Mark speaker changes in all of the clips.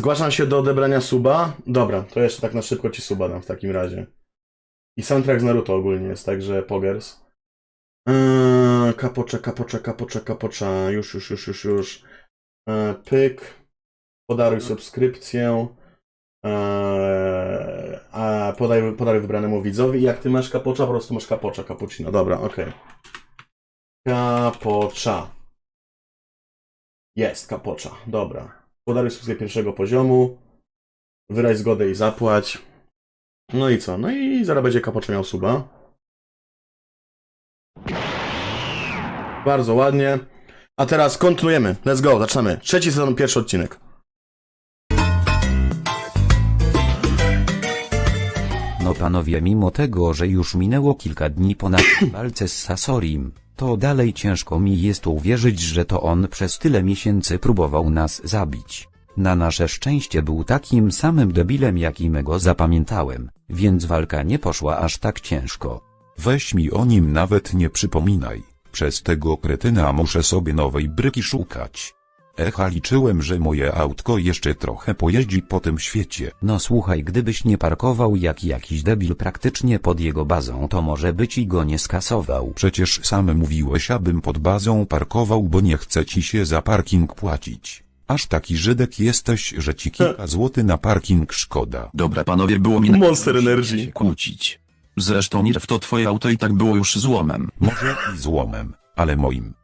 Speaker 1: zgłaszam się do odebrania suba. Dobra, to jeszcze tak na szybko ci suba dam w takim razie. I soundtrack z Naruto ogólnie jest, także pogers. Eee, kapocze, kapocze, kapocze, kapocze. Już, już, już, już, już. Eee, pyk. Podaruj subskrypcję. Eee, a podaj, podaj wybranemu widzowi. Jak ty masz kapocza, po prostu masz kapocza, cappuccino. Dobra, okej. Kapocza. Jest, kapocza. Dobra. Podaruj subskrypcję pierwszego poziomu. Wyraź zgodę i zapłać. No i co? No i zaraz będzie kapocza miał suba. Bardzo ładnie. A teraz kontynuujemy. Let's go, zaczynamy. Trzeci sezon, pierwszy odcinek.
Speaker 2: No panowie, mimo tego, że już minęło kilka dni po naszej walce z Sasorim, to dalej ciężko mi jest uwierzyć, że to on przez tyle miesięcy próbował nas zabić. Na nasze szczęście był takim samym debilem, jakim go zapamiętałem, więc walka nie poszła aż tak ciężko.
Speaker 3: Weź mi o nim nawet nie przypominaj. Przez tego kretyna muszę sobie nowej bryki szukać. Echa liczyłem, że moje autko jeszcze trochę pojeździ po tym świecie.
Speaker 2: No słuchaj, gdybyś nie parkował jak jakiś debil praktycznie pod jego bazą, to może by ci go nie skasował.
Speaker 3: Przecież sam mówiłeś, abym pod bazą parkował, bo nie chce ci się za parking płacić. Aż taki Żydek jesteś, że ci kilka złotych na parking szkoda.
Speaker 4: Dobra panowie, było mi na
Speaker 1: Monster Energy.
Speaker 4: się kłócić. Zresztą Nirw to twoje auto i tak było już złomem.
Speaker 3: Może i złomem, ale moim.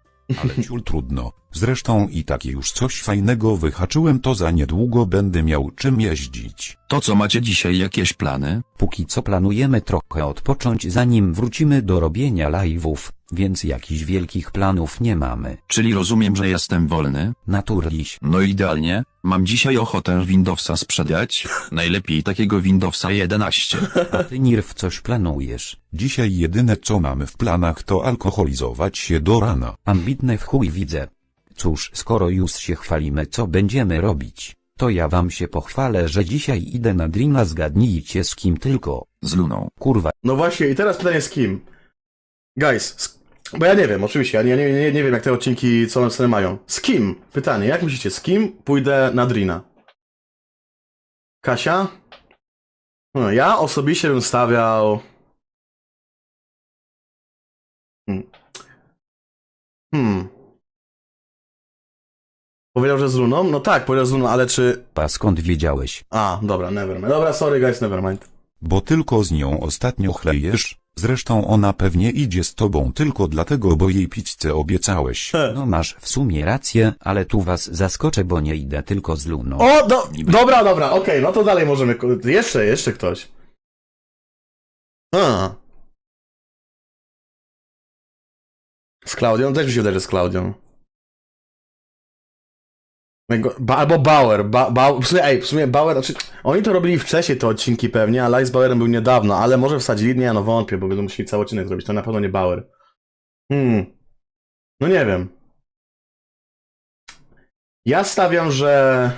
Speaker 3: Ale ciul trudno. Zresztą i takie już coś fajnego wyhaczyłem, to za niedługo będę miał czym jeździć.
Speaker 4: To co macie dzisiaj jakieś plany?
Speaker 2: Póki co planujemy trochę odpocząć zanim wrócimy do robienia live'ów, więc jakichś wielkich planów nie mamy.
Speaker 4: Czyli rozumiem, że jestem wolny?
Speaker 2: Naturliś.
Speaker 4: No idealnie. Mam dzisiaj ochotę Windowsa sprzedać. Najlepiej takiego Windowsa 11.
Speaker 2: A ty Nirw coś planujesz?
Speaker 3: Dzisiaj jedyne co mamy w planach to alkoholizować się do rana.
Speaker 2: Ambitne w chuj widzę. Cóż, skoro już się chwalimy co będziemy robić, to ja wam się pochwalę, że dzisiaj idę na Dreama zgadnijcie z kim tylko.
Speaker 4: Z Luną.
Speaker 2: Kurwa,
Speaker 1: No właśnie, i teraz pytanie z kim? Guys, z... bo ja nie wiem, oczywiście, ja nie, nie, nie, nie wiem jak te odcinki co one sobie mają. Z kim? Pytanie, jak myślicie, z kim pójdę na Drina? Kasia? No, ja osobiście bym stawiał... Hmm. hmm. Powiedział, że z Luną? No tak, powiedział z Luną, ale czy...
Speaker 2: pa skąd wiedziałeś?
Speaker 1: A, dobra, nevermind. Dobra, sorry guys, nevermind.
Speaker 3: Bo tylko z nią ostatnio chlejesz, zresztą ona pewnie idzie z tobą tylko dlatego, bo jej pizzę obiecałeś.
Speaker 2: No masz w sumie rację, ale tu was zaskoczę, bo nie idę tylko z Luną.
Speaker 1: O, do, dobra, dobra, okej, no to dalej możemy. ko- Jeszcze, jeszcze ktoś. A. Z Klaudią? Też mi się wydaje, że z Klaudią. Albo Bauer. Ba, ba, w sumie, ej, w sumie Bauer, znaczy, oni to robili wcześniej te odcinki pewnie, a live z Bauerem był niedawno, ale może wsadzili, nie, no wątpię, bo będą musieli cały odcinek zrobić, to na pewno nie Bauer. Hmm. No nie wiem. Ja stawiam, że...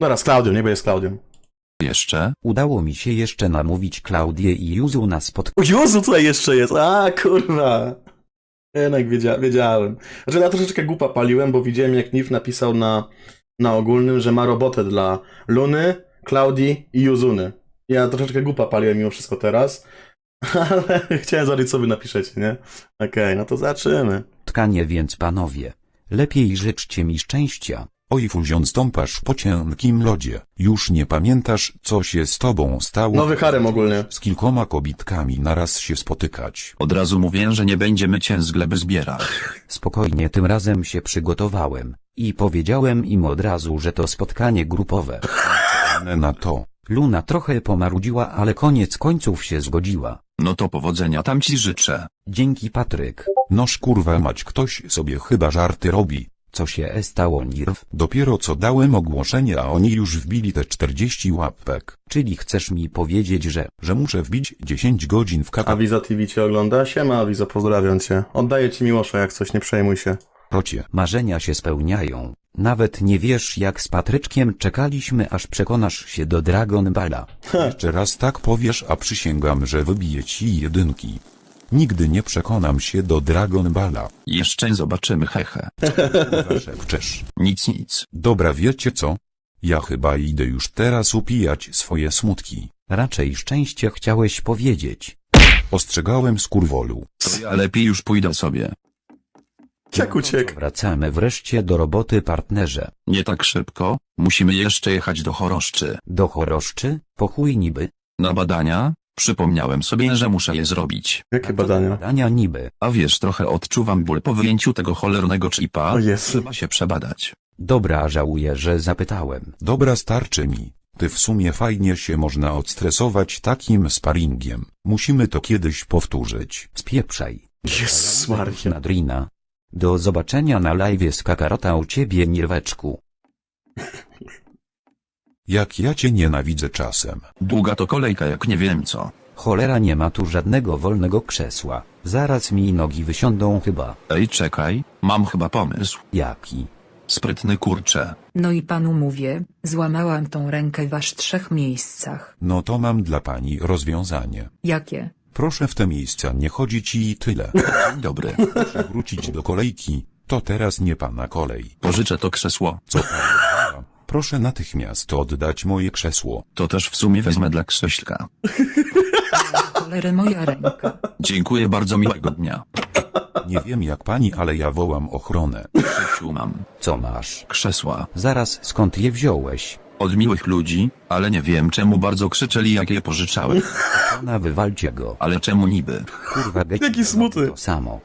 Speaker 1: Dobra, z Klaudią, nie będzie z Klaudią.
Speaker 4: Jeszcze?
Speaker 2: Udało mi się jeszcze namówić Klaudię i Juzu na spotkanie.
Speaker 1: O Jezu, tutaj jeszcze jest, a kurwa. Jednak wiedzia wiedziałem. Znaczy ja troszeczkę głupa paliłem, bo widziałem jak Nif napisał na, na ogólnym, że ma robotę dla Luny, Klaudii i Juzuny. Ja troszeczkę głupa paliłem mimo wszystko teraz, ale chciałem zobaczyć co wy napiszecie, nie? Okej, no to zaczynamy.
Speaker 2: więc panowie, lepiej życzcie mi szczęścia.
Speaker 3: Oj fuzion stąpasz po cienkim lodzie. Już nie pamiętasz, co się z tobą stało.
Speaker 1: Nowy harem ogólnie.
Speaker 3: Z kilkoma kobitkami naraz się spotykać.
Speaker 4: Od razu mówię, że nie będziemy cię z gleby zbierać.
Speaker 2: Spokojnie tym razem się przygotowałem i powiedziałem im od razu, że to spotkanie grupowe.
Speaker 3: Na to.
Speaker 2: Luna trochę pomarudziła, ale koniec końców się zgodziła.
Speaker 4: No to powodzenia tam ci życzę.
Speaker 2: Dzięki Patryk.
Speaker 3: Noż kurwa mać ktoś sobie chyba żarty robi.
Speaker 2: Co się stało Nirw?
Speaker 3: Dopiero co dałem ogłoszenie, a oni już wbili te 40 łapek.
Speaker 2: Czyli chcesz mi powiedzieć, że...
Speaker 3: Że muszę wbić 10 godzin w kaka.
Speaker 1: Awiza TV cię ogląda? Siema Awizo, pozdrawiam cię. Oddaję ci Miłosza jak coś, nie przejmuj się.
Speaker 3: Procie.
Speaker 2: Marzenia się spełniają. Nawet nie wiesz jak z Patryczkiem czekaliśmy aż przekonasz się do Dragon Balla.
Speaker 3: Jeszcze raz tak powiesz, a przysięgam, że wybiję ci jedynki. Nigdy nie przekonam się do Dragon Balla.
Speaker 4: Jeszcze zobaczymy hehe.
Speaker 3: Szepczesz.
Speaker 4: Nic nic.
Speaker 3: Dobra wiecie co? Ja chyba idę już teraz upijać swoje smutki.
Speaker 2: Raczej szczęście chciałeś powiedzieć.
Speaker 3: Ostrzegałem skurwolu.
Speaker 4: To ja lepiej już pójdę sobie.
Speaker 1: Jak uciekł?
Speaker 2: Wracamy wreszcie do roboty partnerze.
Speaker 4: Nie tak szybko, musimy jeszcze jechać do choroszczy.
Speaker 2: Do choroszczy? Po chuj niby.
Speaker 4: Na badania? Przypomniałem sobie, że muszę je zrobić.
Speaker 1: Jakie badania?
Speaker 2: Badania niby.
Speaker 4: A wiesz, trochę odczuwam ból po wyjęciu tego cholernego chipa.
Speaker 1: O Jezu.
Speaker 4: Trzeba się przebadać.
Speaker 2: Dobra, żałuję, że zapytałem.
Speaker 3: Dobra starczy mi. Ty w sumie fajnie się można odstresować takim sparingiem. Musimy to kiedyś powtórzyć.
Speaker 2: Spieprzaj.
Speaker 1: Jezus Maria.
Speaker 2: Nadrina. Do zobaczenia na live z kakarota u ciebie nierweczku.
Speaker 3: Jak ja cię nienawidzę czasem.
Speaker 4: Długa to kolejka jak nie wiem co.
Speaker 2: Cholera nie ma tu żadnego wolnego krzesła. Zaraz mi nogi wysiądą chyba.
Speaker 4: Ej, czekaj, mam chyba pomysł.
Speaker 2: Jaki?
Speaker 4: Sprytny kurcze.
Speaker 5: No i panu mówię, złamałam tą rękę w aż trzech miejscach.
Speaker 3: No to mam dla pani rozwiązanie.
Speaker 5: Jakie?
Speaker 3: Proszę w te miejsca nie chodzić i tyle.
Speaker 4: Dzień dobry.
Speaker 3: Proszę wrócić do kolejki. To teraz nie pana kolej.
Speaker 4: Pożyczę to krzesło.
Speaker 3: Co pan? Proszę natychmiast oddać moje krzesło.
Speaker 4: To też w sumie wezmę dla krześlka.
Speaker 5: Cholery moja ręka.
Speaker 4: Dziękuję bardzo miłego dnia.
Speaker 3: Nie wiem jak pani, ale ja wołam ochronę.
Speaker 4: Krzysiu mam.
Speaker 2: Co masz?
Speaker 4: Krzesła.
Speaker 2: Zaraz skąd je wziąłeś?
Speaker 4: Od miłych ludzi, ale nie wiem czemu bardzo krzyczeli jak je pożyczałem.
Speaker 2: Ona wywalcie go.
Speaker 4: Ale czemu niby?
Speaker 2: Kurwa.
Speaker 1: Jaki smutny.
Speaker 2: To samo.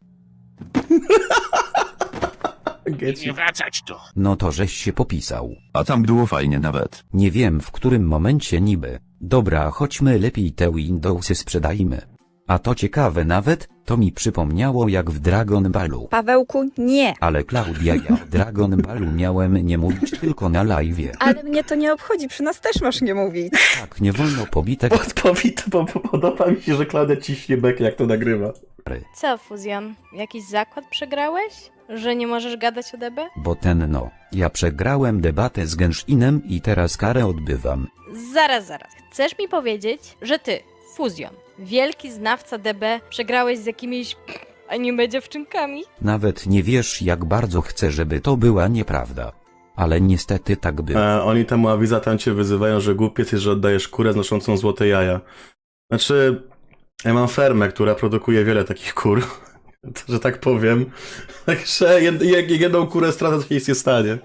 Speaker 1: Geci.
Speaker 6: wracać tu.
Speaker 2: No to żeś się popisał.
Speaker 4: A tam było fajnie nawet.
Speaker 2: Nie wiem w którym momencie niby. Dobra, chodźmy lepiej te Windowsy sprzedajmy. A to ciekawe nawet, to mi przypomniało jak w Dragon Ballu.
Speaker 7: Pawełku, nie.
Speaker 2: Ale Klaudia, ja w Dragon Ballu miałem nie mówić tylko na live'ie.
Speaker 7: Ale mnie to nie obchodzi, przy nas też masz nie mówić.
Speaker 2: Tak, nie wolno pobitek
Speaker 1: Odpowiedź, bo bo podoba mi się, że Klaudia ciśnie bek, jak to nagrywa.
Speaker 8: Co, Fuzjon? Jakiś zakład przegrałeś? Że nie możesz gadać o DB?
Speaker 2: bo ten no. Ja przegrałem debatę z Genshinem i teraz karę odbywam.
Speaker 8: Zaraz, zaraz. Chcesz mi powiedzieć, że ty, Fuzjon, wielki znawca DB, przegrałeś z jakimiś anime dziewczynkami?
Speaker 2: Nawet nie wiesz jak bardzo chcę, żeby to była nieprawda. Ale niestety tak było.
Speaker 1: E, oni temu awiza tam cię wyzywają, że głupiec jest, że oddajesz kurę znoszącą złote jaja. Znaczy, ja mam fermę, która produkuje wiele takich kur, że tak powiem. Także jed, jed, jedną kurę stracę, to się nic nie stanie.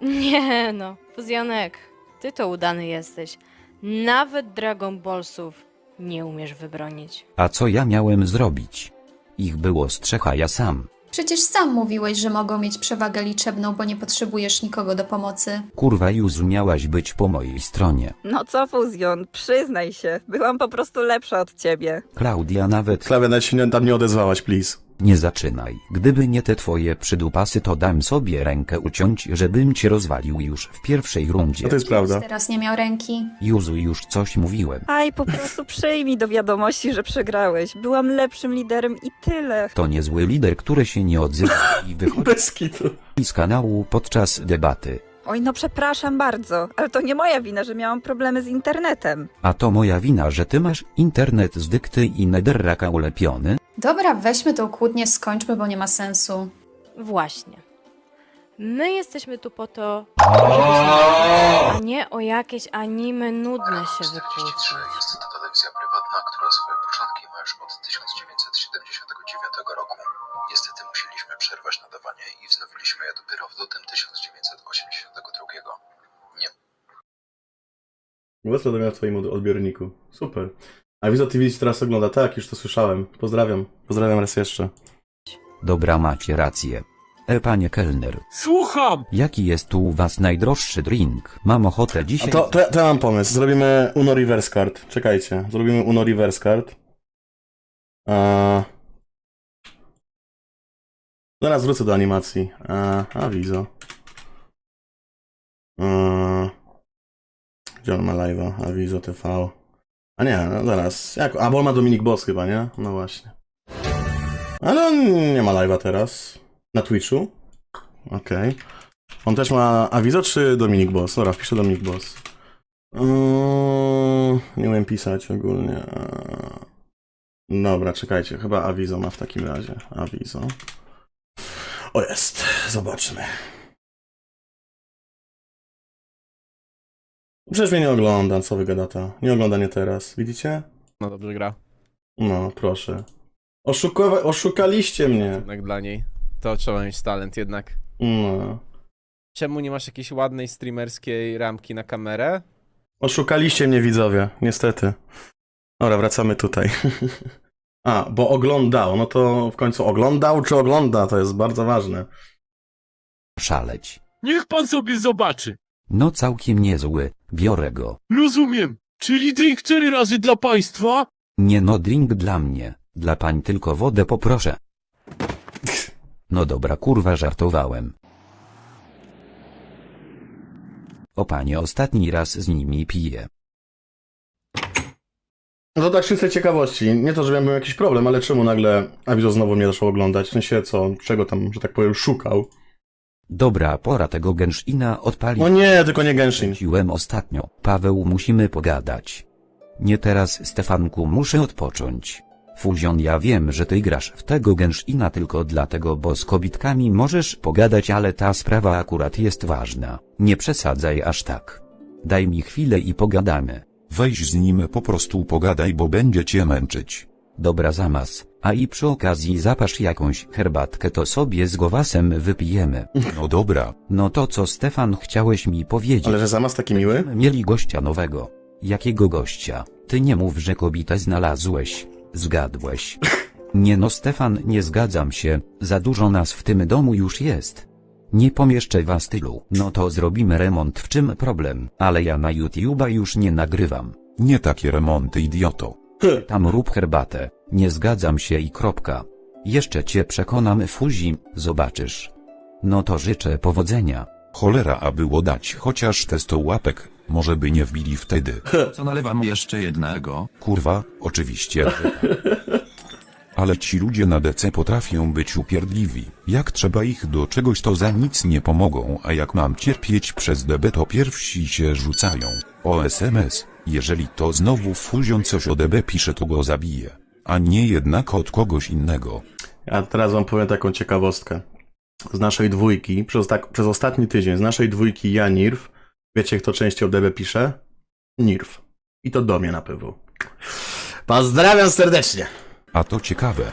Speaker 8: Nie no, Fuzjonek, ty to udany jesteś. Nawet Dragon Ballsów nie umiesz wybronić.
Speaker 2: A co ja miałem zrobić? Ich było z trzech, a ja sam.
Speaker 9: Przecież sam mówiłeś, że mogą mieć przewagę liczebną, bo nie potrzebujesz nikogo do pomocy.
Speaker 2: Kurwa już miałaś być po mojej stronie.
Speaker 7: No co, Fuzjon, przyznaj się, byłam po prostu lepsza od ciebie.
Speaker 2: Klaudia nawet
Speaker 1: Klawia, nawet się nie, tam nie odezwałaś, please.
Speaker 2: Nie zaczynaj. Gdyby nie te twoje przydupasy to dam sobie rękę uciąć, żebym cię rozwalił już w pierwszej rundzie.
Speaker 1: No to jest prawda.
Speaker 9: Teraz nie miał ręki.
Speaker 2: Juzu już coś mówiłem.
Speaker 7: Aj, po prostu przyjmij do wiadomości, że przegrałeś. Byłam lepszym liderem i tyle.
Speaker 2: To niezły lider, który się nie odzywa i wychodzi
Speaker 1: Bez kitu.
Speaker 2: z kanału podczas debaty.
Speaker 7: Oj, no przepraszam bardzo, ale to nie moja wina, że miałam problemy z internetem.
Speaker 2: A to moja wina, że ty masz internet z dykty i netherraka ulepiony?
Speaker 9: Dobra, weźmy tą kłótnię, skończmy, bo nie ma sensu.
Speaker 8: Właśnie. My jesteśmy tu po to, a nie o jakieś anime nudne się wykłócić.
Speaker 10: Jest to telewizja prywatna, która swoje początki ma już od 1979 roku. Niestety musieliśmy przerwać nadawanie i wznowiliśmy je dopiero w lutym 1982. Nie
Speaker 1: Włosy do w twoim od- odbiorniku. Super. A Wizo TV teraz ogląda. Tak, już to słyszałem. Pozdrawiam. Pozdrawiam raz jeszcze.
Speaker 2: Dobra macie rację. E panie kelner,
Speaker 6: Słucham!
Speaker 2: jaki jest tu u was najdroższy drink? Mam ochotę
Speaker 1: A
Speaker 2: dzisiaj...
Speaker 1: to, to, ja- to ja mam pomysł. Zrobimy Uno Reverse Card. Czekajcie. Zrobimy Uno Reverse Card. A... Zaraz wrócę do animacji. A, a Wizo. A... Gdzie on ma live'a? A Wizo TV. A nie, no zaraz. Jak? A, bo ma Dominik Boss chyba, nie? No właśnie. Ale on nie ma live'a teraz. Na Twitchu. Okej. On też ma Awizo czy Dominik Boss? Dobra, wpiszę Dominik Boss. Yy, nie umiem pisać ogólnie. Dobra, czekajcie, chyba Avizo ma w takim razie. Avizo. O jest, zobaczmy. Przecież mnie nie ogląda, co wy gadacie? Nie ogląda nie teraz, widzicie?
Speaker 6: No dobrze gra.
Speaker 1: No, proszę. Oszukowa- oszukaliście mnie.
Speaker 6: Jednak dla niej. To trzeba mieć talent jednak.
Speaker 1: No.
Speaker 6: Czemu nie masz jakiejś ładnej streamerskiej ramki na kamerę?
Speaker 1: Oszukaliście mnie widzowie, niestety. Dobra, wracamy tutaj. A, bo oglądał, no to w końcu oglądał czy ogląda, to jest bardzo ważne.
Speaker 2: Szaleć.
Speaker 11: Niech pan sobie zobaczy.
Speaker 2: No całkiem niezły, biorę go.
Speaker 11: Rozumiem. Czyli drink cztery razy dla państwa?
Speaker 2: Nie no drink dla mnie, dla pań tylko wodę poproszę. No dobra kurwa żartowałem. O panie ostatni raz z nimi piję.
Speaker 1: No to tak z czystej ciekawości. Nie to, że miałbym jakiś problem, ale czemu nagle Avizo znowu mnie zaczął oglądać? W sensie co, czego tam, że tak powiem, szukał?
Speaker 2: Dobra pora tego Genshina odpalić.
Speaker 1: O nie, tylko nie Genshin.
Speaker 2: Kręciłem ostatnio. Paweł musimy pogadać. Nie teraz Stefanku muszę odpocząć. Fuzion ja wiem, że ty grasz w tego Genshina tylko dlatego, bo z kobitkami możesz pogadać, ale ta sprawa akurat jest ważna. Nie przesadzaj aż tak. Daj mi chwilę i pogadamy.
Speaker 3: Weź z nim po prostu pogadaj, bo będzie cię męczyć.
Speaker 2: Dobra zamas, a i przy okazji zapasz jakąś herbatkę to sobie z Gowasem wypijemy.
Speaker 3: No dobra,
Speaker 2: No to co Stefan chciałeś mi powiedzieć?
Speaker 1: Ale że zamiast taki miły?
Speaker 2: Mieli gościa nowego. Jakiego gościa? Ty nie mów, że kobietę znalazłeś. Zgadłeś. Nie no Stefan, nie zgadzam się, za dużo nas w tym domu już jest. Nie pomieszczę was tylu. No to zrobimy remont, w czym problem? Ale ja na YouTube'a już nie nagrywam.
Speaker 3: nie takie remonty idioto.
Speaker 2: Tam rób herbatę. Nie zgadzam się i kropka. Jeszcze cię przekonam Fuzi, zobaczysz. No to życzę powodzenia.
Speaker 3: Cholera, a było dać chociaż te 100 łapek, może by nie wbili wtedy.
Speaker 4: Co nalewam jeszcze jednego?
Speaker 3: Kurwa, oczywiście. Ale ci ludzie na DC potrafią być upierdliwi. Jak trzeba ich do czegoś to za nic nie pomogą, a jak mam cierpieć przez DB to pierwsi się rzucają. O SMS, jeżeli to znowu fuzion coś o DB pisze to go zabije. A nie jednak od kogoś innego.
Speaker 1: Ja teraz wam powiem taką ciekawostkę. Z naszej dwójki, przez, tak, przez ostatni tydzień, z naszej dwójki ja Nirw, wiecie kto częściej o DB pisze? Nirw. I to do mnie na PW. Pozdrawiam serdecznie.
Speaker 3: A to ciekawe.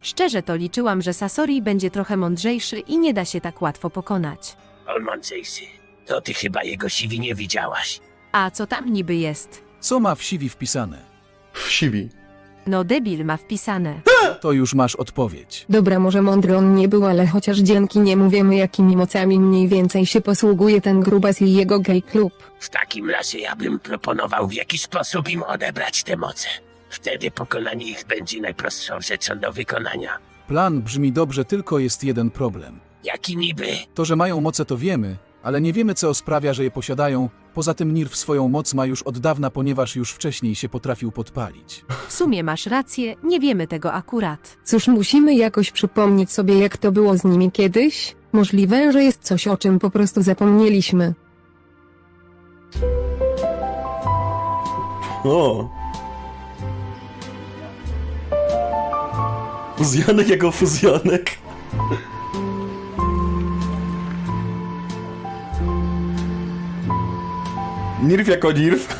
Speaker 12: Szczerze to liczyłam, że Sasori będzie trochę mądrzejszy i nie da się tak łatwo pokonać.
Speaker 11: Almancejsy, to ty chyba jego siwi nie widziałaś.
Speaker 12: A co tam niby jest?
Speaker 11: Co ma w siwi wpisane?
Speaker 1: W siwi.
Speaker 12: No debil ma wpisane.
Speaker 11: To już masz odpowiedź.
Speaker 13: Dobra, może mądry on nie był, ale chociaż dzięki niemu wiemy jakimi mocami mniej więcej się posługuje ten grubas i jego gay klub.
Speaker 11: W takim razie ja bym proponował w jakiś sposób im odebrać te moce. Wtedy pokonanie ich będzie najprostszą rzeczą do wykonania.
Speaker 14: Plan brzmi dobrze, tylko jest jeden problem.
Speaker 11: Jaki niby?
Speaker 14: To, że mają moce to wiemy, ale nie wiemy co sprawia, że je posiadają. Poza tym Nirw swoją moc ma już od dawna, ponieważ już wcześniej się potrafił podpalić.
Speaker 12: W sumie masz rację, nie wiemy tego akurat.
Speaker 13: Cóż, musimy jakoś przypomnieć sobie jak to było z nimi kiedyś. Możliwe, że jest coś o czym po prostu zapomnieliśmy.
Speaker 1: O. Fuzjonek jako fuzjonek. Nirw jako nirw.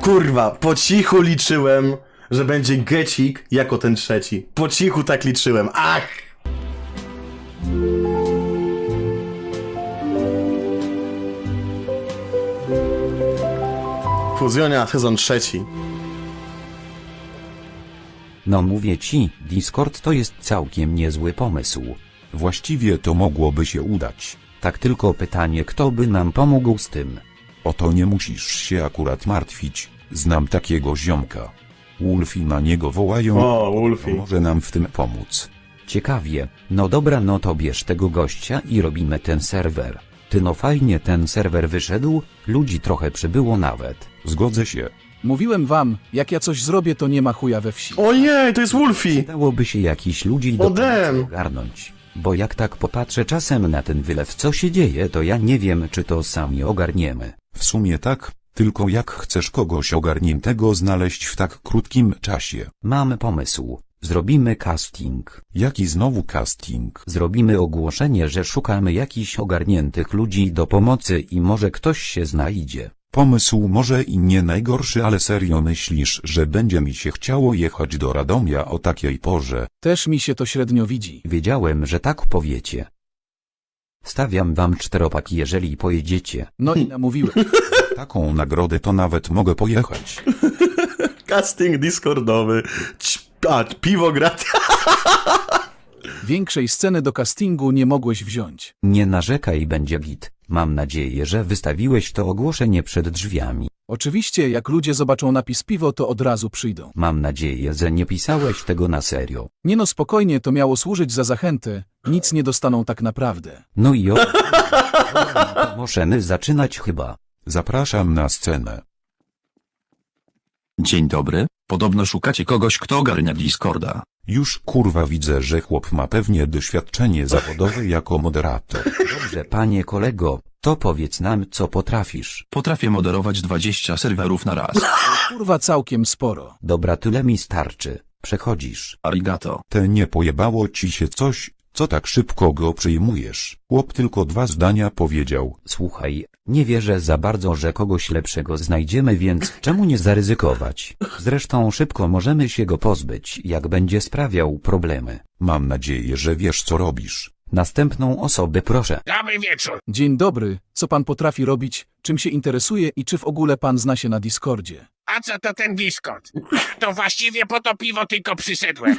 Speaker 1: Kurwa, po cichu liczyłem, że będzie Gecik jako ten trzeci. Po cichu tak liczyłem. Ach! Fuzjonia sezon trzeci.
Speaker 2: No mówię ci, Discord to jest całkiem niezły pomysł.
Speaker 3: Właściwie to mogłoby się udać.
Speaker 2: Tak tylko pytanie kto by nam pomógł z tym.
Speaker 3: O to nie musisz się akurat martwić. Znam takiego ziomka. Wolfi na niego wołają.
Speaker 1: O, Wolfi.
Speaker 3: Może nam w tym pomóc.
Speaker 2: Ciekawie, no dobra no to bierz tego gościa i robimy ten serwer. Ty no fajnie ten serwer wyszedł, ludzi trochę przybyło nawet.
Speaker 3: Zgodzę się.
Speaker 14: Mówiłem wam, jak ja coś zrobię, to nie ma chuja we wsi.
Speaker 1: Ojej, to jest Wolfie!
Speaker 2: Dałoby się jakiś ludzi do
Speaker 1: Odem.
Speaker 2: ogarnąć. Bo jak tak popatrzę czasem na ten wylew co się dzieje, to ja nie wiem czy to sami ogarniemy.
Speaker 3: W sumie tak, tylko jak chcesz kogoś ogarniętego znaleźć w tak krótkim czasie?
Speaker 2: Mam pomysł. Zrobimy casting.
Speaker 3: Jaki znowu casting?
Speaker 2: Zrobimy ogłoszenie, że szukamy jakichś ogarniętych ludzi do pomocy i może ktoś się znajdzie.
Speaker 3: Pomysł może i nie najgorszy, ale serio myślisz, że będzie mi się chciało jechać do Radomia o takiej porze?
Speaker 14: Też mi się to średnio widzi.
Speaker 2: Wiedziałem, że tak powiecie. Stawiam wam czteropak, jeżeli pojedziecie.
Speaker 14: No i namówiłem.
Speaker 3: Taką nagrodę to nawet mogę pojechać.
Speaker 1: Casting Discordowy. Ć- A, piwo gratis.
Speaker 14: Większej sceny do castingu nie mogłeś wziąć.
Speaker 2: Nie narzekaj, będzie git. Mam nadzieję, że wystawiłeś to ogłoszenie przed drzwiami.
Speaker 14: Oczywiście, jak ludzie zobaczą napis piwo, to od razu przyjdą.
Speaker 2: Mam nadzieję, że nie pisałeś tego na serio.
Speaker 14: Nie no spokojnie, to miało służyć za zachętę. Nic nie dostaną tak naprawdę.
Speaker 2: No i o... możemy zaczynać chyba.
Speaker 3: Zapraszam na scenę.
Speaker 4: Dzień dobry, podobno szukacie kogoś, kto ogarnia Discorda.
Speaker 3: Już kurwa widzę, że chłop ma pewnie doświadczenie zawodowe jako moderator.
Speaker 2: Dobrze, panie kolego, to powiedz nam, co potrafisz.
Speaker 4: Potrafię moderować 20 serwerów na raz.
Speaker 14: Kurwa całkiem sporo.
Speaker 2: Dobra, tyle mi starczy. Przechodzisz.
Speaker 4: Arigato.
Speaker 3: Te nie pojebało ci się coś, co tak szybko go przyjmujesz. Chłop tylko dwa zdania powiedział.
Speaker 2: Słuchaj, nie wierzę za bardzo, że kogoś lepszego znajdziemy, więc czemu nie zaryzykować? Zresztą szybko możemy się go pozbyć, jak będzie sprawiał problemy.
Speaker 3: Mam nadzieję, że wiesz co robisz.
Speaker 2: Następną osobę proszę.
Speaker 11: Dobry wieczór.
Speaker 14: Dzień dobry, co pan potrafi robić, czym się interesuje i czy w ogóle pan zna się na Discordzie?
Speaker 11: A co to ten Discord? To właściwie po to piwo tylko przyszedłem.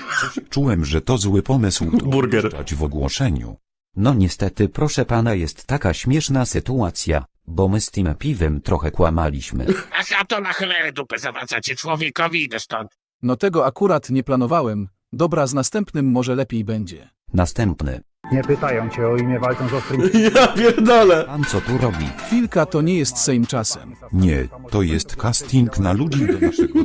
Speaker 3: Czułem, że to zły pomysł to
Speaker 1: Burger.
Speaker 3: umieszczać w ogłoszeniu.
Speaker 2: No niestety, proszę pana, jest taka śmieszna sytuacja, bo my z tym piwem trochę kłamaliśmy.
Speaker 11: Ach, a to na cholerę dupę zawracacie człowiekowi, idę stąd.
Speaker 14: No tego akurat nie planowałem. Dobra, z następnym może lepiej będzie.
Speaker 2: Następny.
Speaker 15: Nie pytają cię o imię, walczą z ostrym
Speaker 1: Ja pierdolę.
Speaker 2: Pan co tu robi?
Speaker 14: Chwilka to nie jest sejm czasem.
Speaker 3: Nie, to jest casting na ludzi do naszego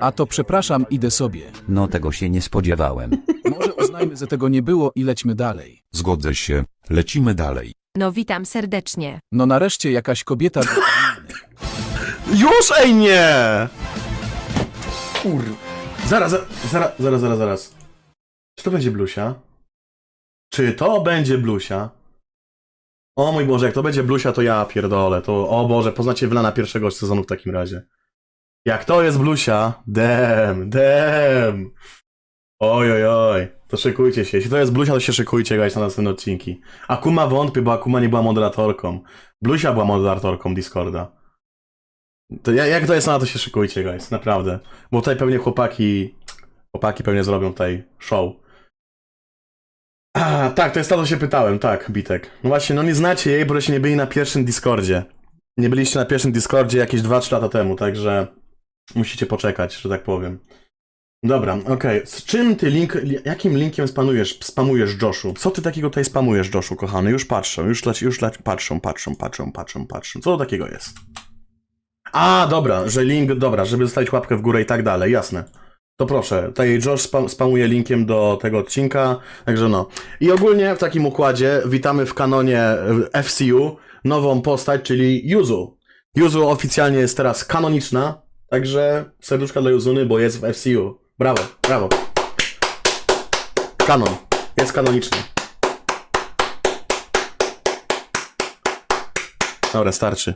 Speaker 14: A to przepraszam, idę sobie.
Speaker 2: No tego się nie spodziewałem.
Speaker 14: Może uznajmy, że tego nie było i lećmy dalej.
Speaker 3: Zgodzę się, lecimy dalej.
Speaker 12: No witam serdecznie.
Speaker 14: No nareszcie jakaś kobieta...
Speaker 1: Już, ej nie! Kur... Zaraz, za- zaraz, zaraz, zaraz, zaraz. Czy to będzie Blusia? Czy to będzie Blusia? O mój Boże, jak to będzie Blusia, to ja pierdolę. To, o Boże, poznacie Wlana pierwszego sezonu w takim razie. Jak to jest Blusia, dem, dem. Oj, oj, oj. To szykujcie się. Jeśli to jest Blusia, to się szykujcie, guys, na następne odcinki. Akuma wątpię, bo Akuma nie była moderatorką. Blusia była moderatorką Discorda. To ja- jak to jest na to się szykujcie, guys, naprawdę. Bo tutaj pewnie chłopaki, chłopaki pewnie zrobią tutaj show. Tak, to jest to, co się pytałem, tak, Bitek. No właśnie, no nie znacie jej, bo się nie byli na pierwszym Discordzie. Nie byliście na pierwszym Discordzie jakieś 2-3 lata temu, także musicie poczekać, że tak powiem. Dobra, okej. Z czym ty link, li- jakim linkiem spamujesz, spamujesz Joshu? Co ty takiego tutaj spamujesz, Joshu, kochany? Już patrzę, już, leci, już leci, patrzą, patrzą, patrzą, patrzą, patrzą. Co to takiego jest? A, dobra, że link, dobra, żeby zostawić łapkę w górę i tak dalej, jasne. To proszę, tutaj Josh spam, spamuje linkiem do tego odcinka, także no. I ogólnie w takim układzie witamy w kanonie FCU nową postać, czyli Yuzu. Yuzu oficjalnie jest teraz kanoniczna, także serduszka dla Yuzuny, bo jest w FCU. Brawo, brawo. Kanon, jest kanoniczny. Dobra, starczy.